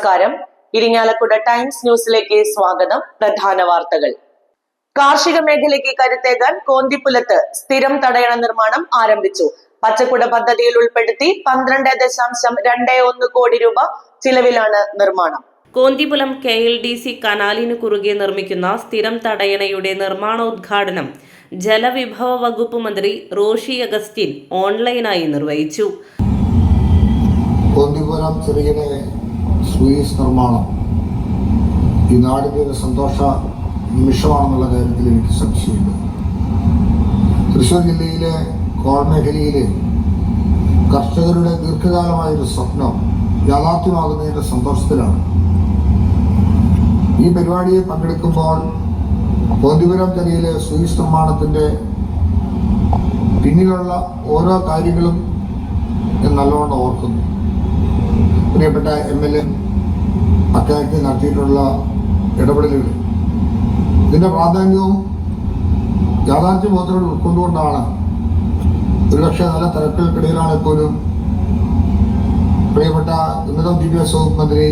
നമസ്കാരം. ഇരിങ്ങാലക്കുട ടൈംസ് ന്യൂസിലേക്ക് സ്വാഗതം. പ്രധാന വാർത്തകൾ. കാർഷിക മേഖലയ്ക്ക് കരുത്തേകാൻ കോന്തിപ്പുലത്ത് സ്ഥിരം തടയണ നിർമ്മാണം ആരംഭിച്ചു. പച്ചക്കുട പദ്ധതിയിൽ ഉൾപ്പെടുത്തി പന്ത്രണ്ട് ദശാംശം രണ്ട് ഒന്ന് കോടി രൂപ ചിലവിലാണ് നിർമ്മാണം. Konthipulam K L D C കനാലിനു കുറുകെ നിർമ്മിക്കുന്ന സ്ഥിരം തടയണയുടെ നിർമ്മാണോദ്ഘാടനം ജലവിഭവ വകുപ്പ് മന്ത്രി റോഷി അഗസ്റ്റിൻ ഓൺലൈനായി നിർവഹിച്ചു. കോന്തിപുരം ചെറുകിനെ സ്വീസ് നിർമ്മാണം. ഈ നാടിന്റെ ഒരു സന്തോഷ നിമിഷമാണെന്നുള്ള കാര്യത്തിൽ എനിക്ക് സംശയമില്ല തൃശ്ശൂർ ജില്ലയിലെ കോൾ മേഖലയിലെ കർഷകരുടെ ദീർഘകാലമായൊരു സ്വപ്നം യാഥാർത്ഥ്യമാകുന്നതിന്റെ സന്തോഷത്തിലാണ്. ഈ പരിപാടിയിൽ പങ്കെടുക്കുമ്പോൾ കോന്തിപുരം കരയിലെ സ്വീസ് നിർമ്മാണത്തിന്റെ പിന്നിലുള്ള ഓരോ കാര്യങ്ങളും ഞാൻ നല്ലവണ്ണം ഓർക്കുന്നു. പ്രിയപ്പെട്ട എം എൽ എ അക്കാര്യത്തിൽ നടത്തിയിട്ടുള്ള ഇടപെടലുകൾ. ഇതിന്റെ പ്രാധാന്യവും യാഥാർത്ഥ്യബോധത്തോട് ഉൾക്കൊണ്ടുകൊണ്ടാണ് ഒരുപക്ഷെ നല്ല തിരക്കുകൾക്കിടയിലാണ് പോലും പ്രിയപ്പെട്ട ഉന്നത വിദ്യാഭ്യാസ വകുപ്പ് മന്ത്രി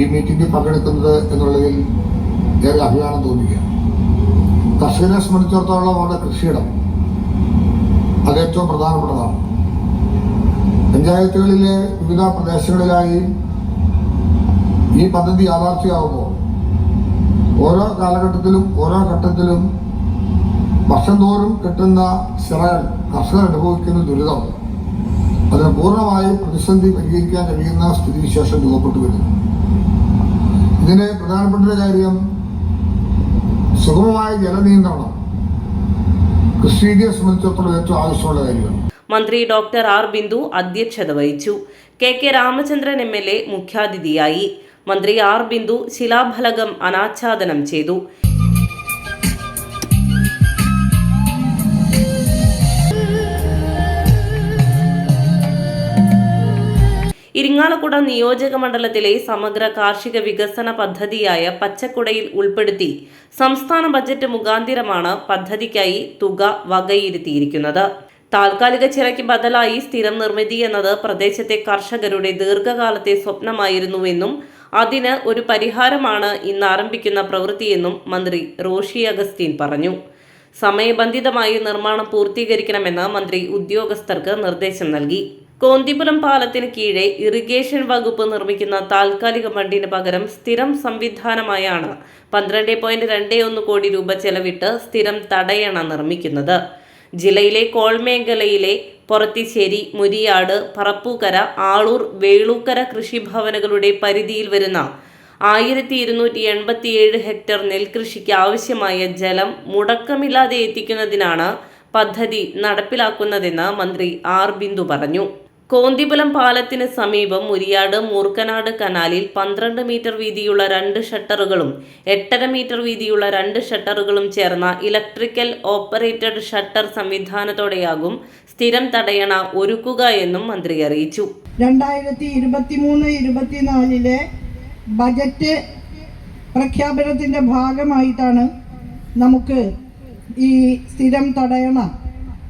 ഈ മീറ്റിംഗിൽ പങ്കെടുക്കുന്നത് എന്നുള്ളതിൽ ഏറെ അഭിമാനം തോന്നുകയാണ് കർഷകരെ സംബന്ധിച്ചിടത്തോളം അവരുടെ കൃഷിയിടം അത് ഏറ്റവും പ്രധാനപ്പെട്ടതാണ്. പഞ്ചായത്തുകളിലെ വിവിധ പ്രദേശങ്ങളിലായി ഈ പദ്ധതി യാഥാർത്ഥ്യമാകുമ്പോൾ ഓരോ കാലഘട്ടത്തിലും ഓരോ ഘട്ടത്തിലും വർഷം തോറും കിട്ടുന്ന സിറകൾ കർഷകർ അനുഭവിക്കുന്ന ദുരിതം. അതിന് പൂർണമായും പ്രതിസന്ധി പരിഹരിക്കാൻ കഴിയുന്ന സ്ഥിതിവിശേഷം രൂപപ്പെട്ടു വരുന്നു. ഇതിന് പ്രധാനപ്പെട്ട കാര്യം സുഗമമായ ജലനിയന്ത്രണം കൃഷിയെ സംബന്ധിച്ചിടത്തോളം ഏറ്റവും ആവശ്യമുള്ള കാര്യമാണ്. മന്ത്രി ഡോക്ടർ ആർ ബിന്ദു അധ്യക്ഷത വഹിച്ചു. K K Ramachandran M L A മുഖ്യാതിഥിയായി. മന്ത്രി ആർ ബിന്ദു ശിലാഫലകം അനാച്ഛാദനം ചെയ്തു. ഇരിങ്ങാലക്കുട നിയോജക മണ്ഡലത്തിലെ സമഗ്ര കാർഷിക വികസന പദ്ധതിയായ പച്ചക്കുടയിൽ ഉൾപ്പെടുത്തി സംസ്ഥാന ബജറ്റ് മുഖാന്തിരമാണ് പദ്ധതിക്കായി തുക വകയിരുത്തിയിരിക്കുന്നത്. താൽക്കാലിക ചിലയ്ക്ക് ബദലായി സ്ഥിരം നിർമ്മിതി എന്നത് പ്രദേശത്തെ കർഷകരുടെ ദീർഘകാലത്തെ സ്വപ്നമായിരുന്നുവെന്നും അതിന് ഒരു പരിഹാരമാണ് ഇന്ന് ആരംഭിക്കുന്ന പ്രവൃത്തിയെന്നും മന്ത്രി റോഷി അഗസ്റ്റീൻ പറഞ്ഞു. സമയബന്ധിതമായി നിർമ്മാണം പൂർത്തീകരിക്കണമെന്ന് മന്ത്രി ഉദ്യോഗസ്ഥർക്ക് നിർദ്ദേശം നൽകി. കോന്തിപുരം പാലത്തിന് കീഴെ ഇറിഗേഷൻ വകുപ്പ് നിർമ്മിക്കുന്ന താൽക്കാലിക ബണ്ടിന് പകരം സ്ഥിരം സംവിധാനമായാണ് പന്ത്രണ്ട് പോയിന്റ് രണ്ട് ഒന്ന് കോടി രൂപ ചെലവിട്ട് സ്ഥിരം തടയണ നിർമ്മിക്കുന്നത്. ജില്ലയിലെ കോൾമേഖലയിലെ പൊറത്തിശ്ശേരി മുരിയാട് പറപ്പൂക്കര ആളൂർ വേളൂക്കര കൃഷിഭവനുകളുടെ പരിധിയിൽ വരുന്ന ആയിരത്തി ഇരുന്നൂറ്റി എൺപത്തിയേഴ് ഹെക്ടർ നെൽകൃഷിക്ക് ആവശ്യമായ ജലം മുടക്കമില്ലാതെ എത്തിക്കുന്നതിനാണ് പദ്ധതി നടപ്പിലാക്കുന്നതെന്ന് മന്ത്രി ആർ ബിന്ദു പറഞ്ഞു. കോന്തിപുലം പാലത്തിന് സമീപം മുരിയാട് മൂർക്കനാട് കനാലിൽ പന്ത്രണ്ട് മീറ്റർ വീതിയുള്ള രണ്ട് ഷട്ടറുകളും എട്ടര മീറ്റർ വീതിയുള്ള രണ്ട് ഷട്ടറുകളും ചേർന്ന ഇലക്ട്രിക്കൽ ഓപ്പറേറ്റഡ് ഷട്ടർ സംവിധാനത്തോടെയാകും സ്ഥിരം തടയണ ഒരുക്കുക എന്നും മന്ത്രി അറിയിച്ചു. രണ്ടായിരത്തി ഇരുപത്തി മൂന്ന് ഇരുപത്തിനാലിലെ ബജറ്റ് പ്രഖ്യാപനത്തിന്റെ ഭാഗമായിട്ടാണ് നമുക്ക് ഈ സ്ഥിരം തടയണ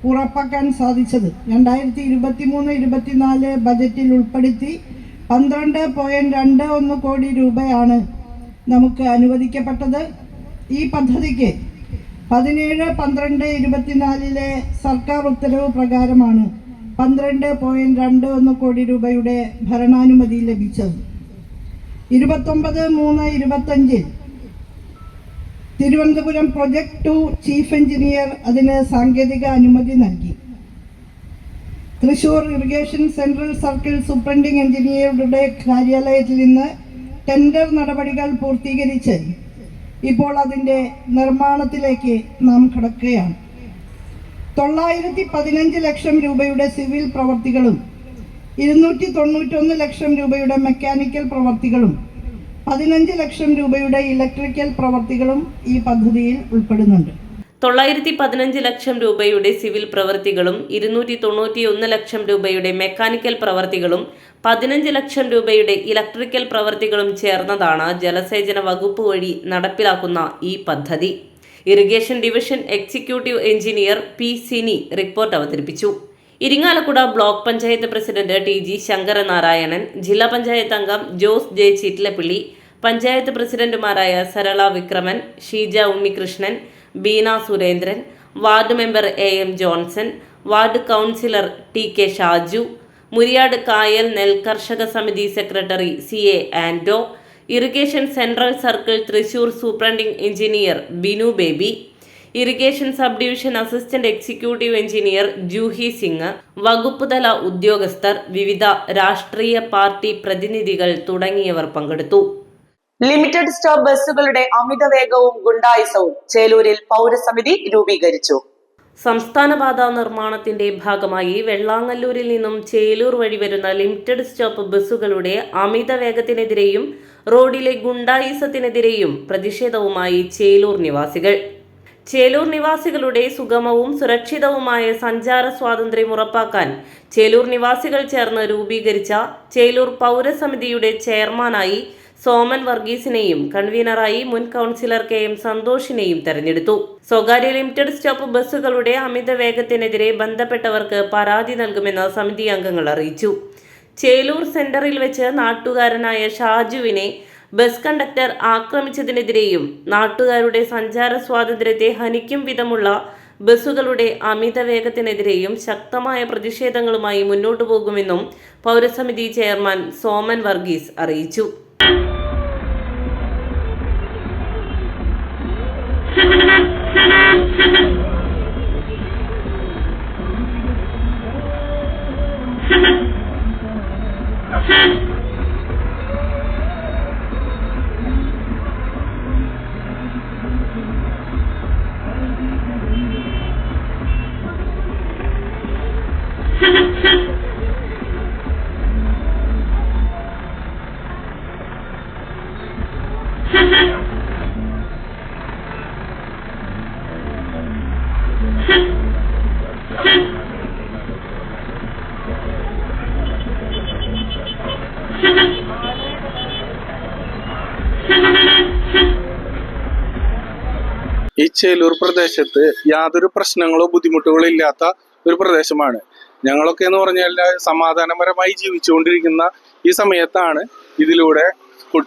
ഉറപ്പാക്കാൻ സാധിച്ചത്. രണ്ടായിരത്തി ഇരുപത്തി മൂന്ന് ഇരുപത്തിനാല് ബജറ്റിൽ ഉൾപ്പെടുത്തി പന്ത്രണ്ട് പോയിന്റ് രണ്ട് ഒന്ന് കോടി രൂപയാണ് നമുക്ക് അനുവദിക്കപ്പെട്ടത്. ഈ പദ്ധതിക്ക് പതിനേഴ് പന്ത്രണ്ട് ഇരുപത്തിനാലിലെ സർക്കാർ ഉത്തരവ് പ്രകാരമാണ് പന്ത്രണ്ട് പോയിന്റ് രണ്ട് ഒന്ന് കോടി രൂപയുടെ ഭരണാനുമതി ലഭിച്ചത്. ഇരുപത്തൊമ്പത് മൂന്ന് ഇരുപത്തഞ്ചിൽ Thiruvananthapuram project two chief engineer അതിന് സാങ്കേതിക അനുമതി നൽകി. Thrissur irrigation central circle superintending എഞ്ചിനീയറുടെ കാര്യാലയത്തിൽ നിന്ന് ടെൻഡർ നടപടികൾ പൂർത്തീകരിച്ച് ഇപ്പോൾ അതിന്റെ നിർമ്മാണത്തിലേക്ക് നാം കടക്കുകയാണ്. തൊള്ളായിരത്തി പതിനഞ്ച് ലക്ഷം രൂപയുടെ സിവിൽ പ്രവർത്തികളും ഇരുന്നൂറ്റി തൊണ്ണൂറ്റൊന്ന് ലക്ഷം രൂപയുടെ മെക്കാനിക്കൽ പ്രവർത്തികളും പതിനഞ്ച് ലക്ഷം രൂപയുടെ ഇലക്ട്രിക്കൽ പ്രവർത്തികളും ഈ പദ്ധതിയിൽ ഉൾപ്പെടുന്നുണ്ട്. തൊള്ളായിരത്തി പതിനഞ്ച് ലക്ഷം രൂപയുടെ സിവിൽ പ്രവൃത്തികളും ഇരുന്നൂറ്റി തൊണ്ണൂറ്റി ഒന്ന് ലക്ഷം രൂപയുടെ മെക്കാനിക്കൽ പ്രവൃത്തികളും പതിനഞ്ച് ലക്ഷം രൂപയുടെ ഇലക്ട്രിക്കൽ പ്രവൃത്തികളും ചേർന്നതാണ് ജലസേചന വകുപ്പ് വഴി നടപ്പിലാക്കുന്ന ഈ പദ്ധതി. Irrigation division executive engineer P Sini report അവതരിപ്പിച്ചു. Irinjalakuda block panchayat president T G Sankaranarayanan ജില്ലാ പഞ്ചായത്ത് അംഗം ജോസ് ജെ ചിറ്റിലപ്പിള്ളി പഞ്ചായത്ത് പ്രസിഡന്റുമാരായ Sarala Vikraman Sheeja Unnikrishnan Beena Surendran ward member A M Johnson ward councillor T K Shaju Muriyad കായൽ നെൽ കർഷക സമിതി secretary C A Ando irrigation central circle Thrissur superintending engineer Binu Baby irrigation sub division assistant executive engineer Juhi Singh വകുപ്പ് തല ഉദ്യോഗസ്ഥർ വിവിധ രാഷ്ട്രീയ party പ്രതിനിധികൾ തുടങ്ങിയവർ പങ്കെടുത്തു. ലിമിറ്റഡ് സ്റ്റോപ്പ് ബസ്സുകളുടെ അമിതവേഗവും ഗുണ്ടായുസവും ചേലൂരിൽ പൗരസമിതി രൂപീകരിച്ചു. സംസ്ഥാനപാത നിർമ്മാണത്തിന്റെ ഭാഗമായി വെള്ളാങ്ങല്ലൂരിൽ നിന്നും ചേലൂർ വഴി വരുന്ന ലിമിറ്റഡ് സ്റ്റോപ്പ് ബസ്സുകളുടെ അമിത വേഗത്തിനെതിരെയും റോഡിലെ ഗുണ്ടായിസത്തിനെതിരെയും പ്രതിഷേധവുമായി ചേലൂർ നിവാസികൾ. ചേലൂർ നിവാസികളുടെ സുഗമവും സുരക്ഷിതവുമായ സഞ്ചാര സ്വാതന്ത്ര്യം ഉറപ്പാക്കാൻ ചേലൂർ നിവാസികൾ ചേർന്ന് രൂപീകരിച്ച ചേലൂർ പൗരസമിതിയുടെ ചെയർമാനായി സോമൻ വർഗീസിനെയും കൺവീനറായി മുൻ കൗൺസിലർ കെ എം സന്തോഷിനെയും തെരഞ്ഞെടുത്തു. സ്വകാര്യ ലിമിറ്റഡ് സ്റ്റോപ്പ് ബസ്സുകളുടെ അമിത വേഗത്തിനെതിരെ ബന്ധപ്പെട്ടവർക്ക് പരാതി നൽകുമെന്ന് സമിതി അംഗങ്ങൾ അറിയിച്ചു. ചേലൂർ സെന്ററിൽ വെച്ച് നാട്ടുകാരനായ ഷാജുവിനെ ബസ് കണ്ടക്ടർ ആക്രമിച്ചതിനെതിരെയും നാട്ടുകാരുടെ സഞ്ചാര സ്വാതന്ത്ര്യത്തെ ഹനിക്കും വിധമുള്ള ബസ്സുകളുടെ അമിത വേഗത്തിനെതിരെയും ശക്തമായ പ്രതിഷേധങ്ങളുമായി മുന്നോട്ടു പോകുമെന്നും പൗരസമിതി ചെയർമാൻ സോമൻ വർഗീസ് അറിയിച്ചു. ചേലൂർ പ്രദേശത്ത് യാതൊരു പ്രശ്നങ്ങളോ ബുദ്ധിമുട്ടുകളോ ഇല്ലാത്ത ഒരു പ്രദേശമാണ്. ഞങ്ങളൊക്കെ എന്ന് പറഞ്ഞാൽ സമാധാനപരമായി ജീവിച്ചുകൊണ്ടിരിക്കുന്ന ഈ സമയത്താണ് ഇതിലൂടെ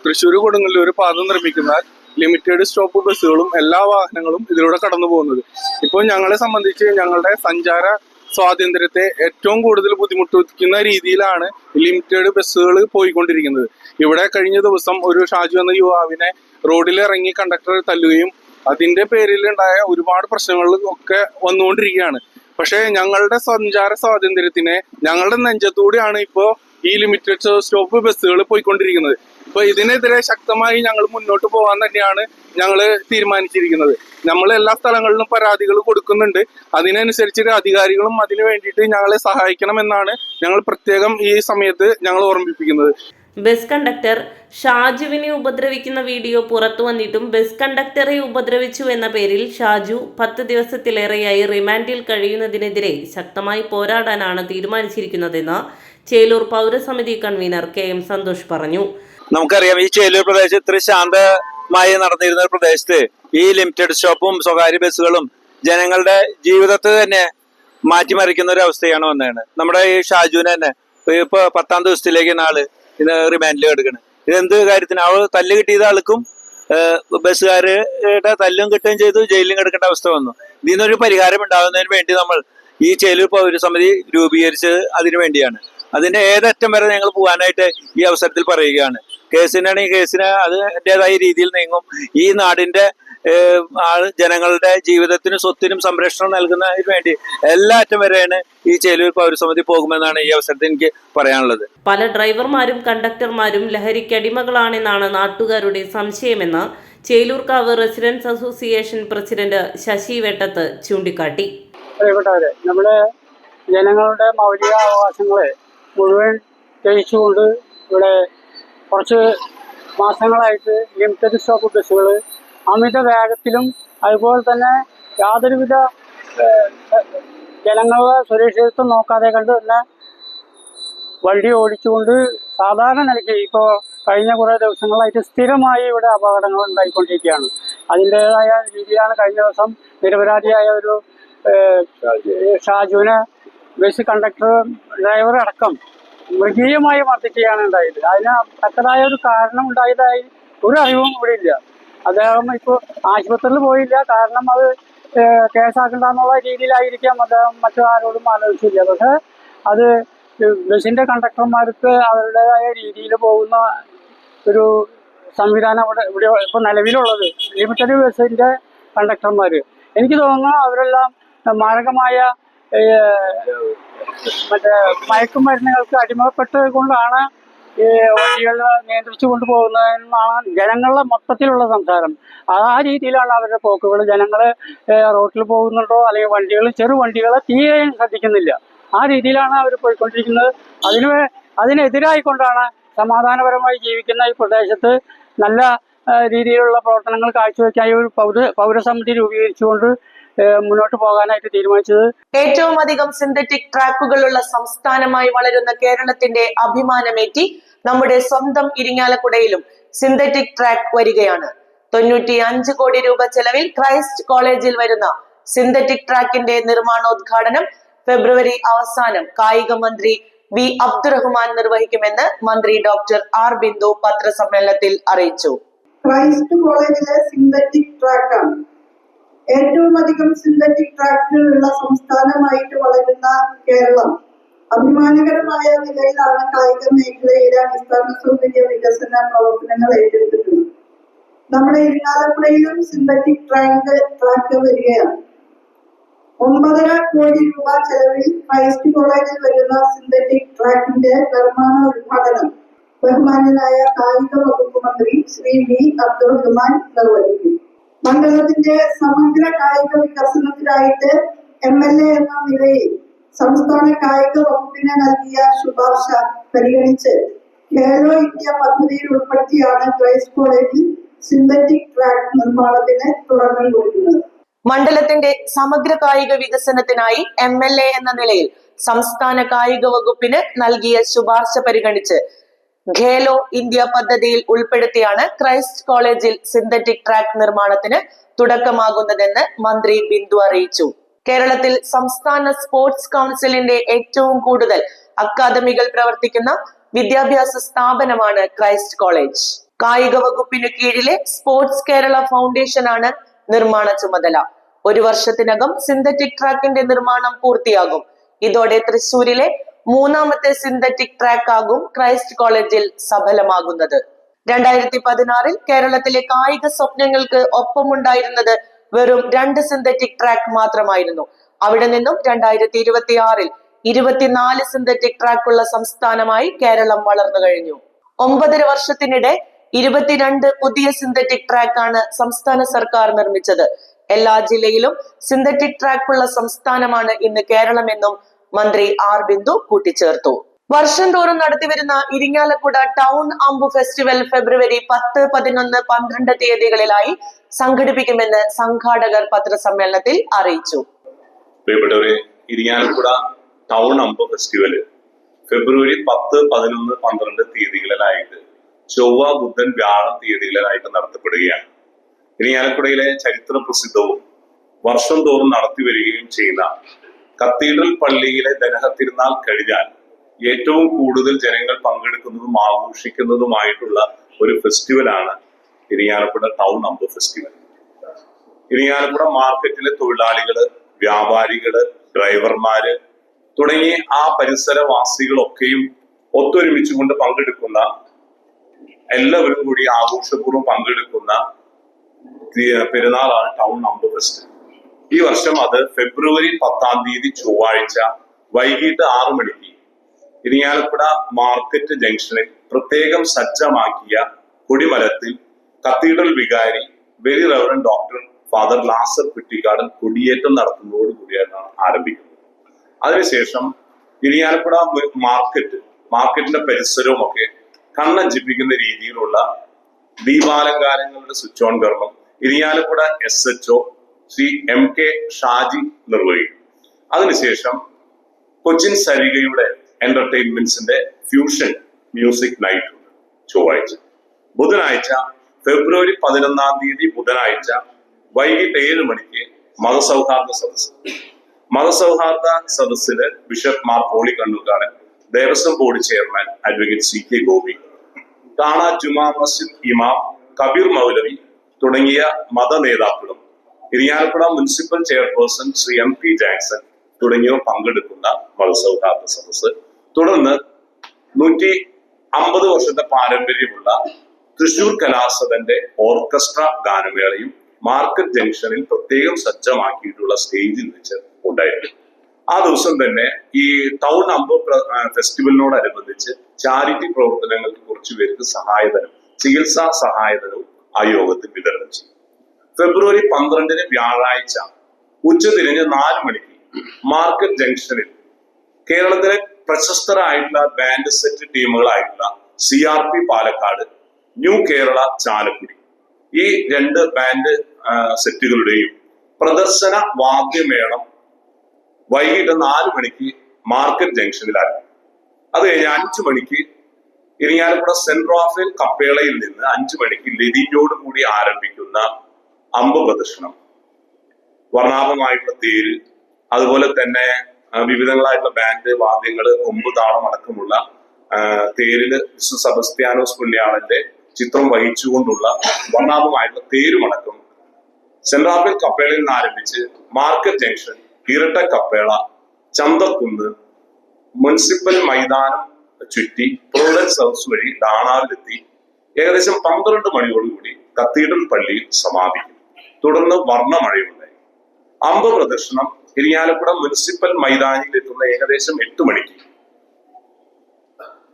തൃശ്ശൂർ കൊടുങ്ങല്ലൂർ പാത നിർമ്മിക്കുന്ന ലിമിറ്റഡ് സ്റ്റോപ്പ് ബസ്സുകളും എല്ലാ വാഹനങ്ങളും ഇതിലൂടെ കടന്നു പോകുന്നത്. ഇപ്പോൾ ഞങ്ങളെ സംബന്ധിച്ച് ഞങ്ങളുടെ സഞ്ചാര സ്വാതന്ത്ര്യത്തെ ഏറ്റവും കൂടുതൽ ബുദ്ധിമുട്ടിക്കുന്ന രീതിയിലാണ് ലിമിറ്റഡ് ബസ്സുകൾ പോയിക്കൊണ്ടിരിക്കുന്നത്. ഇവിടെ കഴിഞ്ഞ ദിവസം ഒരു ഷാജു എന്ന യുവാവിനെ റോഡിൽ ഇറങ്ങി കണ്ടക്ടർ തല്ലുകയും അതിന്റെ പേരിൽ ഉണ്ടായ ഒരുപാട് പ്രശ്നങ്ങൾ ഒക്കെ വന്നുകൊണ്ടിരിക്കുകയാണ്. പക്ഷേ ഞങ്ങളുടെ സഞ്ചാര സ്വാതന്ത്ര്യത്തിനെ ഞങ്ങളുടെ നെഞ്ചത്തൂടെയാണ് ഇപ്പോൾ ഈ ലിമിറ്റഡ് സ്റ്റോപ്പ് ബസ്സുകൾ പോയിക്കൊണ്ടിരിക്കുന്നത്. ഇപ്പൊ ഇതിനെതിരെ ശക്തമായി ഞങ്ങൾ മുന്നോട്ട് പോകാൻ തന്നെയാണ് ഞങ്ങൾ തീരുമാനിച്ചിരിക്കുന്നത്. നമ്മൾ എല്ലാ സ്ഥലങ്ങളിലും പരാതികൾ കൊടുക്കുന്നുണ്ട്. അതിനനുസരിച്ച് അധികാരികളും അതിനു വേണ്ടിയിട്ട് ഞങ്ങളെ സഹായിക്കണമെന്നാണ് ഞങ്ങൾ പ്രത്യേകം ഈ സമയത്ത് ഞങ്ങൾ ഓർമ്മിപ്പിക്കുന്നത്. ബസ് കണ്ടക്ടർ ഷാജുവിനെ ഉപദ്രവിക്കുന്ന വീഡിയോ പുറത്തു വന്നിട്ടും ബസ് കണ്ടക്ടറെ ഉപദ്രവിച്ചു എന്ന പേരിൽ ഷാജു പത്ത് ദിവസത്തിലേറെയായി റിമാൻഡിൽ കഴിയുന്നതിനെതിരെ ശക്തമായി പോരാടാനാണ് തീരുമാനിച്ചിരിക്കുന്നതെന്ന് ചേലൂർ പൗരസമിതി കൺവീനർ കെ എം സന്തോഷ് പറഞ്ഞു. നമുക്കറിയാം ഈ ചേലൂർ പ്രദേശം ശാന്തമായി നടന്നിരുന്ന പ്രദേശത്ത് ഈ ലിമിറ്റഡ് ഷോപ്പും സ്വകാര്യ ബസ്സുകളും ജനങ്ങളുടെ ജീവിതത്തെ തന്നെ മാറ്റിമറിക്കുന്ന ഒരു അവസ്ഥയാണ് വന്നതാണ്. നമ്മുടെ ഈ ഷാജുവിനെ തന്നെ ഇപ്പൊ പത്താം ദിവസത്തിലേക്ക് നാൾ ഇത് റിമാൻഡിൽ എടുക്കണം. ഇതെന്ത് കാര്യത്തിന്? അവൾ തല്ല് കിട്ടിയത് ആൾക്കും ബസ്സുകാരുടെ തല്ലും കിട്ടുകയും ചെയ്തു ജയിലിലും കിടക്കേണ്ട അവസ്ഥ വന്നു. ഇതിനൊരു പരിഹാരം ഉണ്ടാകുന്നതിന് വേണ്ടി നമ്മൾ ഈ ചേലൂർ പൗരസമിതി രൂപീകരിച്ചത് അതിനു വേണ്ടിയാണ്. അതിന്റെ ഏതറ്റം വരെ ഞങ്ങൾ പോകാനായിട്ട് ഈ അവസരത്തിൽ പറയുകയാണ്. കേസിനാണെങ്കിൽ കേസിന് അതിന്റെതായ രീതിയിൽ നീങ്ങും. ഈ നാടിന്റെ ജനങ്ങളുടെ ജീവിതത്തിനും സ്വത്തിനും സംരക്ഷണം നൽകുന്നതിന് വേണ്ടി എല്ലാറ്റം വരെയാണ് ഈ ചേലൂർ പൗരസമിതി പോകുമെന്നാണ് ഈ അവസരത്തിൽ എനിക്ക് പറയാനുള്ളത്. പല ഡ്രൈവർമാരും കണ്ടക്ടർമാരും ലഹരിക്കടിമകളാണെന്നാണ് നാട്ടുകാരുടെ സംശയമെന്ന് Chelurkavu residents association president Sasi Vettath ചൂണ്ടിക്കാട്ടി. പ്രിയപ്പെട്ടവരെ നമ്മുടെ ജനങ്ങളുടെ മൗലിക അവകാശങ്ങളെ മുഴുവൻ ത്യജിച്ചുകൊണ്ട് ഇവിടെ കുറച്ച് മാസങ്ങളായിട്ട് ലിമിറ്റഡ് സ്റ്റോപ്പ് ബസ്സുകൾ അമിത വേഗത്തിലും അതുപോലെ തന്നെ യാതൊരുവിധ ജനങ്ങളുടെ സുരക്ഷിതത്വം നോക്കാതെ കണ്ട് തന്നെ വണ്ടി ഓടിച്ചുകൊണ്ട് സാധാരണ നിലയ്ക്ക് ഇപ്പോൾ കഴിഞ്ഞ കുറേ ദിവസങ്ങളായിട്ട് സ്ഥിരമായി ഇവിടെ അപകടങ്ങൾ ഉണ്ടായിക്കൊണ്ടിരിക്കുകയാണ്. അതിന്റേതായ രീതിയിലാണ് കഴിഞ്ഞ ദിവസം നിരപരാധിയായ ഒരു ഷാജുവിനെ ബസ് കണ്ടക്ടർ ഡ്രൈവർ അടക്കം മൃഗീയമായി മർദ്ദിക്കുകയാണ് ഉണ്ടായത്. അതിന് തക്കതായ ഒരു കാരണം ഉണ്ടായതായി ഒരു അറിവും ഇവിടെ ഇല്ല. അദ്ദേഹം ഇപ്പോൾ ആശുപത്രിയിൽ പോയില്ല. കാരണം അത് കേസാക്കണ്ടെന്നുള്ള രീതിയിലായിരിക്കാം അദ്ദേഹം മറ്റു ആരോടും ആലോചിച്ചില്ല. പക്ഷെ അത് ബസിന്റെ കണ്ടക്ടർമാർക്ക് അവരുടേതായ രീതിയിൽ പോകുന്ന ഒരു സംവിധാനം അവിടെ ഇവിടെ ഇപ്പൊ നിലവിലുള്ളത് ലിമിറ്റഡ് ബസിന്റെ കണ്ടക്ടർമാർ എനിക്ക് തോന്നുന്നു അവരെല്ലാം മാരകമായ മറ്റേ മയക്കുമരുന്നുകൾക്ക് അടിമപ്പെട്ടത് കൊണ്ടാണ് ഈ വണ്ടികൾ നിയന്ത്രിച്ചു കൊണ്ടുപോകുന്നതെന്നാണ് ജനങ്ങളുടെ മൊത്തത്തിലുള്ള സംസാരം. ആ രീതിയിലാണ് അവരുടെ പോക്കുകൾ ജനങ്ങൾ റോട്ടിൽ പോകുന്നുണ്ടോ അല്ലെങ്കിൽ വണ്ടികൾ ചെറു വണ്ടികളെ തീരെ ശ്രദ്ധിക്കുന്നില്ല. ആ രീതിയിലാണ് അവർ പോയിക്കൊണ്ടിരിക്കുന്നത്. അതിന് അതിനെതിരായിക്കൊണ്ടാണ് സമാധാനപരമായി ജീവിക്കുന്ന ഈ പ്രദേശത്ത് നല്ല രീതിയിലുള്ള പ്രവർത്തനങ്ങൾ കാഴ്ചവെക്കാൻ ഒരു പൗര പൗരസമിതി രൂപീകരിച്ചുകൊണ്ട് മുന്നോട്ട് പോകാനായിട്ട് തീരുമാനിച്ചത് ഏറ്റവും അധികം സിന്തറ്റിക് ട്രാക്കുകളുള്ള സംസ്ഥാനമായി വളരുന്ന കേരളത്തിന്റെ അഭിമാനമേറ്റി നമ്മുടെ സ്വന്തം ഇരിങ്ങാലക്കുടയിലും സിന്തറ്റിക് ട്രാക്ക് വരികയാണ്. തൊണ്ണൂറ്റി അഞ്ച് കോടി രൂപ ചെലവിൽ ക്രൈസ്റ്റ് കോളേജിൽ വരുന്ന സിന്തറ്റിക് ട്രാക്കിന്റെ നിർമ്മാണോദ്ഘാടനം ഫെബ്രുവരി അവസാനം കായിക മന്ത്രി വി അബ്ദുറഹ്മാൻ നിർവഹിക്കുമെന്ന് മന്ത്രി ഡോക്ടർ ആർ ബിന്ദു പത്രസമ്മേളനത്തിൽ അറിയിച്ചു. ക്രൈസ്റ്റ് കോളേജിലെ സിന്തറ്റിക് ട്രാക്കാണ് ഏറ്റവും അധികം സിന്തറ്റിക് ട്രാക്കുകളുള്ള സംസ്ഥാനമായിട്ട് വളരുന്ന കേരളം. അഭിമാനകരമായ നിലയിലാണ് കായിക മേഖലയിലെ അടിസ്ഥാന സൗകര്യ വികസന പ്രവർത്തനങ്ങൾ ഏറ്റെടുത്തിട്ടുള്ളത്. നമ്മുടെ ഇരിങ്ങാലക്കുടയിലും സിന്തറ്റിക് ട്രാക്ക് ട്രാക്ക് വരികയാണ്. ഒമ്പതര കോടി രൂപ ചെലവിൽ ക്രൈസ്റ്റ് കോളേജിൽ വരുന്ന സിന്തറ്റിക് ട്രാക്കിന്റെ നിർമ്മാണ ഉദ്ഘാടനം ബഹുമാനനായ കായിക വകുപ്പ് മന്ത്രി ശ്രീ വി അബ്ദുറഹ്മാൻ നിർവഹിക്കും. മണ്ഡലത്തിന്റെ സമഗ്ര കായിക വികസനത്തിനായിട്ട് എം എൽ എ എന്ന നിലയിൽ സംസ്ഥാന കായിക വകുപ്പിന് നൽകിയ ശുപാർശ പരിഗണിച്ച് ഖേലോ ഇന്ത്യ പദ്ധതിയിൽ ഉൾപ്പെടുത്തിയാണ് ക്രൈസ്റ്റ് കോളേജിൽ സിന്തറ്റിക് ട്രാക്ക് നിർമ്മാണത്തിന് തുടക്കം കുറിക്കുന്നത്. മണ്ഡലത്തിന്റെ സമഗ്ര കായിക വികസനത്തിനായി എം എൽ എ എന്ന നിലയിൽ സംസ്ഥാന കായിക വകുപ്പിന് നൽകിയ ശുപാർശ പരിഗണിച്ച് ഖേലോ ഇന്ത്യ പദ്ധതിയിൽ ഉൾപ്പെടുത്തിയാണ് ക്രൈസ്റ്റ് കോളേജിൽ സിന്തറ്റിക് ട്രാക്ക് നിർമ്മാണത്തിന് തുടക്കമാകുന്നതെന്ന് മന്ത്രി ബിന്ദു അറിയിച്ചു. കേരളത്തിൽ സംസ്ഥാന സ്പോർട്സ് കൗൺസിലിന്റെ ഏറ്റവും കൂടുതൽ അക്കാദമികൾ പ്രവർത്തിക്കുന്ന വിദ്യാഭ്യാസ സ്ഥാപനമാണ് ക്രൈസ്റ്റ് കോളേജ്. കായിക വകുപ്പിന് കീഴിലെ സ്പോർട്സ് കേരള ഫൗണ്ടേഷനാണ് നിർമ്മാണ ചുമതല. ഒരു വർഷത്തിനകം സിന്തറ്റിക് ട്രാക്കിന്റെ നിർമ്മാണം പൂർത്തിയാകും. ഇതോടെ തൃശൂരിലെ മൂന്നാമത്തെ സിന്തറ്റിക് ട്രാക്ക് ആകും ക്രൈസ്റ്റ് കോളേജിൽ സഫലമാകുന്നത്. രണ്ടായിരത്തി പതിനാറിൽ കേരളത്തിലെ കായിക സ്വപ്നങ്ങൾക്ക് ഒപ്പമുണ്ടായിരുന്നത് വെറും രണ്ട് സിന്തറ്റിക് ട്രാക്ക് മാത്രമായിരുന്നു. അവിടെ നിന്നും രണ്ടായിരത്തി ഇരുപത്തി ആറിൽ ഇരുപത്തിനാല് സിന്തറ്റിക് ട്രാക്കുള്ള സംസ്ഥാനമായി കേരളം വളർന്നു കഴിഞ്ഞു. ഒമ്പതര വർഷത്തിനിടെ ഇരുപത്തിരണ്ട് പുതിയ സിന്തറ്റിക് ട്രാക്കാണ് സംസ്ഥാന സർക്കാർ നിർമ്മിച്ചത്. എല്ലാ ജില്ലയിലും സിന്തറ്റിക് ട്രാക്കുള്ള സംസ്ഥാനമാണ് ഇന്ന് കേരളമെന്നും മന്ത്രി ആർ ബിന്ദു കൂട്ടിച്ചേർത്തു. വർഷം തോറും നടത്തിവരുന്ന ഇരിങ്ങാലക്കുട ടൗൺ അമ്പു ഫെസ്റ്റിവൽ ഫെബ്രുവരി പത്ത് പതിനൊന്ന് പന്ത്രണ്ട് തീയതികളിലായി സംഘടിപ്പിക്കുമെന്ന് സംഘാടകർ പത്രസമ്മേളനത്തിൽ അറിയിച്ചു. പ്രിയപ്പെട്ടവരെ ഇരിങ്ങാലക്കുട ടൗൺ അമ്പു ഫെസ്റ്റിവൽ ഫെബ്രുവരി പത്ത് പതിനൊന്ന് പന്ത്രണ്ട് തീയതികളിലായിട്ട് ചൊവ്വ ബുധൻ വ്യാഴം തീയതികളിലായിട്ട് നടത്തപ്പെടുകയാണ്. ഇരിങ്ങാലക്കുടയിലെ ചരിത്ര പ്രസിദ്ധവും വർഷം തോറും നടത്തി വരികയും ചെയ്യുന്ന കത്തീഡ്രൽ പള്ളിയിലെ ദനഹ തിരുനാൾ കഴിഞ്ഞാൽ ഏറ്റവും കൂടുതൽ ജനങ്ങൾ പങ്കെടുക്കുന്നതും ആഘോഷിക്കുന്നതുമായിട്ടുള്ള ഒരു ഫെസ്റ്റിവലാണ് ഇരിങ്ങാലക്കുട ടൗൺ അമ്പ് ഫെസ്റ്റിവൽ ഇരിങ്ങാലക്കുട മാർക്കറ്റിലെ തൊഴിലാളികൾ വ്യാപാരികൾ ഡ്രൈവർമാര് തുടങ്ങി ആ പരിസരവാസികളൊക്കെയും ഒത്തൊരുമിച്ചുകൊണ്ട് പങ്കെടുക്കുന്ന എല്ലാവരും കൂടി ആഘോഷപൂർവം പങ്കെടുക്കുന്ന പെരുന്നാളാണ് ടൗൺ അമ്പ് ഫെസ്റ്റ് ഈ വർഷം അത് ഫെബ്രുവരി പത്താം തീയതി ചൊവ്വാഴ്ച വൈകിട്ട് ആറു മണിക്ക് ഇരിങ്ങാലക്കുട മാർക്കറ്റ് ജംഗ്ഷനിൽ പ്രത്യേകം സജ്ജമാക്കിയ കൊടിമരത്തിൽ കത്തീഡ്രൽ വികാരി very reverend doctor father Lazar Pittikkadan കൊടിയേറ്റം നടത്തുന്നതോടുകൂടിയാണ് ആരംഭിക്കുന്നത്. അതിനുശേഷം ഇരിങ്ങാലക്കുട മാർക്കറ്റ് മാർക്കറ്റിന്റെ പരിസരവും ഒക്കെ കണ്ണഞ്ചിപ്പിക്കുന്ന രീതിയിലുള്ള ദീപാലങ്കാരങ്ങളുടെ സ്വിച്ച് ഓൺ കർമ്മം Irinjalakuda S H Shri M K Shaji നിർവഹിക്കും. അതിനുശേഷം കൊച്ചിൻ സരികയുടെ എന്റർടൈൻമെന്റ്സിന്റെ ഫ്യൂഷൻ മ്യൂസിക് നൈറ്റ് ഉണ്ട് ചൊവ്വാഴ്ച. ബുധനാഴ്ച ഫെബ്രുവരി പതിനൊന്നാം തീയതി ബുധനാഴ്ച വൈകിട്ട് ഏഴ് മണിക്ക് മതസൗഹാർദ്ദ സദസ്സ്. മതസൗഹാർദ്ദ സദസ്സിൽ bishop Mar Pauly Kannookadan Devaswom board chairman advocate C K Gopi കാണാ ജുമാ മസ്ജിദ് ഇമാം കബീർ മൗലവി തുടങ്ങിയ മത നേതാക്കളും Irinjalakuda municipal chairperson Shri M P Jackson തുടങ്ങിയവർ പങ്കെടുക്കുന്ന മതസൗഹാർദ്ദ സദസ് തുടർന്ന് നൂറ്റി അമ്പത് വർഷത്തെ പാരമ്പര്യമുള്ള തൃശൂർ കലാസദന്റെ ഓർക്കസ്ട്ര ഗാനമേളയും മാർക്കറ്റ് ജംഗ്ഷനിൽ പ്രത്യേകം സജ്ജമാക്കിയിട്ടുള്ള സ്റ്റേജിൽ വെച്ച് ഉണ്ടായിരുന്നു. ആ ദിവസം തന്നെ ഈ ടൗൺ അമ്പ ഫെസ്റ്റിവലിനോടനുബന്ധിച്ച് ചാരിറ്റി പ്രവർത്തനങ്ങൾക്ക് കുറച്ചു പേർക്ക് സഹായധനം ചികിത്സാ സഹായധനവും ആ യോഗത്തിൽ വിതരണം ചെയ്യും ഫെബ്രുവരി പന്ത്രണ്ടിന് വ്യാഴാഴ്ച ഉച്ചതിരിഞ്ഞ് നാല് മണിക്ക് മാർക്കറ്റ് ജംഗ്ഷനിൽ കേരളത്തിലെ പ്രശസ്തരായിട്ടുള്ള band set ടീമുകളായിട്ടുള്ള C R P Palakkad new Kerala Chalakudy. ഈ രണ്ട് ബാൻഡ് സെറ്റുകളുടെയും പ്രദർശന വാദ്യമേളം വൈകിട്ട് നാല് മണിക്ക് മാർക്കറ്റ് ജംഗ്ഷനിലായിരുന്നു അത് കഴിഞ്ഞ് അഞ്ചു മണിക്ക് ഇരിങ്ങാലക്കുട സെന്റ് റാഫേൽ കപ്പേളയിൽ നിന്ന് അഞ്ചു മണിക്ക് ലതിയോട് കൂടി ആരംഭിക്കുന്ന അമ്പ് പ്രദർശനം വർണാഭമായിട്ടുള്ള തേര് അതുപോലെ തന്നെ വിവിധങ്ങളായിട്ടുള്ള ബാൻഡ് വാദ്യങ്ങൾ കൊമ്പ് താളം അടക്കമുള്ള തേരിൽ വിശു സബസ്ത്യാനോസ് പുണ്യാളന്റെ ചിത്രം വഹിച്ചുകൊണ്ടുള്ള വർണാഭമായിട്ടുള്ള തേരുമടക്കം സെൻട്രാപ്പിൽ കപ്പേളയിൽ നിന്ന് ആരംഭിച്ച് മാർക്കറ്റ് ജംഗ്ഷൻ ഇരട്ട കപ്പേള ചന്തക്കുന്ന് മുനിസിപ്പൽ മൈതാനം ചുറ്റി പ്രൊവിഡൻസ് ഹൗസ് വഴി ഡാണാവിലെത്തി ഏകദേശം പന്ത്രണ്ട് മണിയോടുകൂടി കത്തീഡ്രൽ പള്ളിയിൽ സമാപിക്കും. തുടർന്ന് വർണമഴയുണ്ടായി. അമ്പ പ്രദർശനം ഇരിയാലക്കുട മുനിസിപ്പൽ മൈതാനിയിൽ എത്തുന്ന ഏകദേശം എട്ട് മണിക്ക്.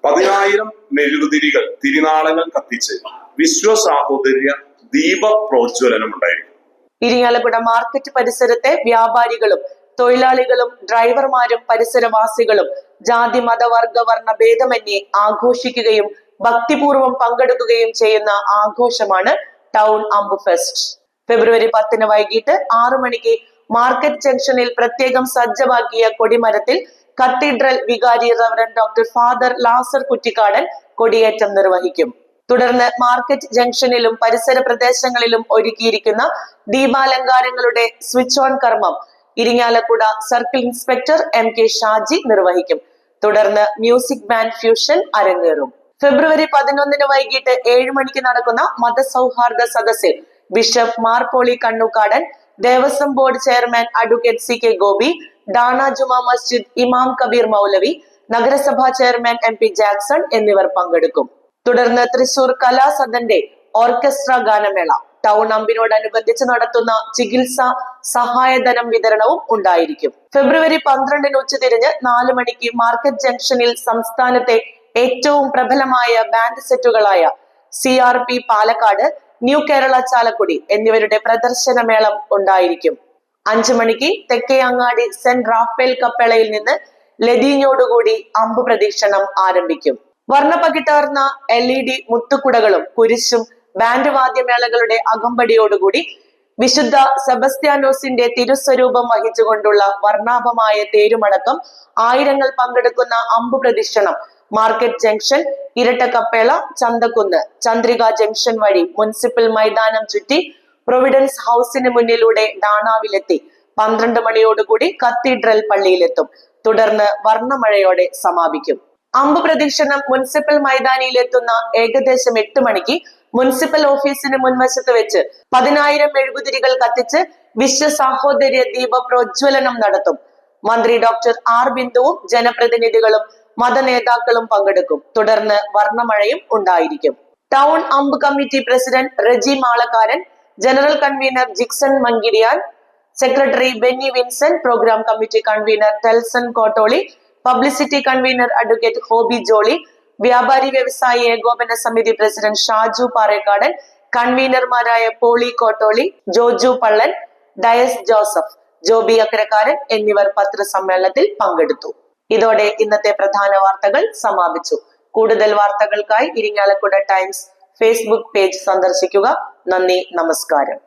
പതിനായിരം മെഴുകുതിരികൾ തിരുനാളങ്ങൾ കത്തിച്ച് വിശ്വ സാഹോദര്യ ദീപ പ്രോജ്വലനം ഉണ്ടായിരുന്നു ഇരിങ്ങാലക്കുട മാർക്കറ്റ് പരിസരത്തെ വ്യാപാരികളും തൊഴിലാളികളും ഡ്രൈവർമാരും പരിസരവാസികളും ജാതി മതവർഗ വർണ ഭേദമന്യേ ആഘോഷിക്കുകയും ഭക്തിപൂർവം പങ്കെടുക്കുകയും ചെയ്യുന്ന ആഘോഷമാണ് ടൗൺ അമ്പ് ഫെസ്റ്റ്. ഫെബ്രുവരി പത്തിന് വൈകിട്ട് ആറു മണിക്ക് മാർക്കറ്റ് ജംഗ്ഷനിൽ പ്രത്യേകം സജ്ജമാക്കിയ കൊടിമരത്തിൽ കത്തീഡ്രൽ വികാരി reverend doctor father Lazar Kuttikkadan കൊടിയേറ്റം നിർവഹിക്കും. തുടർന്ന് മാർക്കറ്റ് ജംഗ്ഷനിലും പരിസര പ്രദേശങ്ങളിലും ഒരുക്കിയിരിക്കുന്ന ദീപാലങ്കാരങ്ങളുടെ സ്വിച്ച് ഓൺ കർമ്മം Irinjalakuda circle inspector M K Shaji നിർവഹിക്കും. തുടർന്ന് മ്യൂസിക് ബാൻഡ് ഫ്യൂഷൻ അരങ്ങേറും. ഫെബ്രുവരി പതിനൊന്നിന് വൈകിട്ട് ഏഴ് മണിക്ക് നടക്കുന്ന മതസൗഹാർദ്ദ സദസ്സിൽ bishop Mar Pauly Kannookadan Devaswom board chairman advocate C K Gopi ഡാണ Juma Masjid ഇമാം കബീർ മൗലവി നഗരസഭാ ചെയർമാൻ എം പി ജാക്സൺ എന്നിവർ പങ്കെടുക്കും. തുടർന്ന് തൃശൂർ കലാസദന്റെ ഓർക്കസ്ട്ര ഗാനമേള ടൗൺ അമ്പിനോടനുബന്ധിച്ച് നടത്തുന്ന ചികിത്സ സഹായധനം വിതരണവും ഉണ്ടായിരിക്കും. ഫെബ്രുവരി പന്ത്രണ്ടിന് ഉച്ചതിരിഞ്ഞ് നാല് മണിക്ക് മാർക്കറ്റ് ജംഗ്ഷനിൽ സംസ്ഥാനത്തെ ഏറ്റവും പ്രബലമായ band സെറ്റുകളായ C R P Palakkad new Kerala Chalakudy എന്നിവരുടെ പ്രദർശനമേളം ഉണ്ടായിരിക്കും. അഞ്ചു മണിക്ക് തെക്കേ അങ്ങാടി സെന്റ് റാഫേൽ കപ്പേളയിൽ നിന്ന് ലതീഞ്ഞോടുകൂടി അമ്പ് പ്രദീക്ഷണം ആരംഭിക്കും. വർണപകിട്ടാർന്ന എൽ ഇ ഡി മുത്തുക്കുടകളും കുരിശും ബാൻഡ് വാദ്യമേളകളുടെ അകമ്പടിയോടുകൂടി വിശുദ്ധ സെബസ്ത്യാനോസിന്റെ തിരുസ്വരൂപം വഹിച്ചുകൊണ്ടുള്ള വർണാഭമായ തേരുമടക്കം ആയിരങ്ങൾ പങ്കെടുക്കുന്ന അമ്പു പ്രദക്ഷിണം market junction Irattakappela Chanthakunnu Chandrika junction വഴി മുനിസിപ്പൽ മൈതാനം ചുറ്റി പ്രൊവിഡൻസ് ഹൗസിന് മുന്നിലൂടെ ഡാണാവിലെത്തി. പന്ത്രണ്ട് മണിയോടുകൂടി കത്തീഡ്രൽ പള്ളിയിലെത്തും. തുടർന്ന് വർണമഴയോടെ സമാപിക്കും. അമ്പ് പ്രദക്ഷിണം മുനിസിപ്പൽ മൈതാനിയിലെത്തുന്ന ഏകദേശം എട്ട് മണിക്ക് മുനിസിപ്പൽ ഓഫീസിന് മുൻവശത്ത് വെച്ച് പതിനായിരം മെഴുകുതിരികൾ കത്തിച്ച് വിശ്വ സാഹോദര്യ ദീപ പ്രോജ്വലനം നടത്തും. മന്ത്രി ഡോക്ടർ ആർ ബിന്ദുവും ജനപ്രതിനിധികളും മതനേതാക്കളും പങ്കെടുക്കും. തുടർന്ന് വർണമഴയും ഉണ്ടായിരിക്കും. Town Ambu committee president Reji Malakkaran general convener Jixon Mankiriyan secretary Benny Vincent programme committee convener Telson Kottoli publicity convener advocate Hobby Jolly വ്യാപാരി വ്യവസായി ഏകോപന സമിതി പ്രസിഡന്റ് ഷാജു പാറേക്കാടൻ കൺവീനർമാരായ പോളി കോട്ടോളി ജോജു പള്ളൻ ഡയസ് ജോസഫ്. ജോബി അക്കരക്കാരൻ എന്നിവർ പത്രസമ്മേളനത്തിൽ പങ്കെടുത്തു. ഇതോടെ ഇന്നത്തെ പ്രധാന വാർത്തകൾ സമാപിച്ചു. കൂടുതൽ വാർത്തകൾക്കായി ഇരിങ്ങാലക്കുട ടൈംസ് ഫേസ്ബുക്ക് പേജ് സന്ദർശിക്കുക. നന്ദി നമസ്കാരം.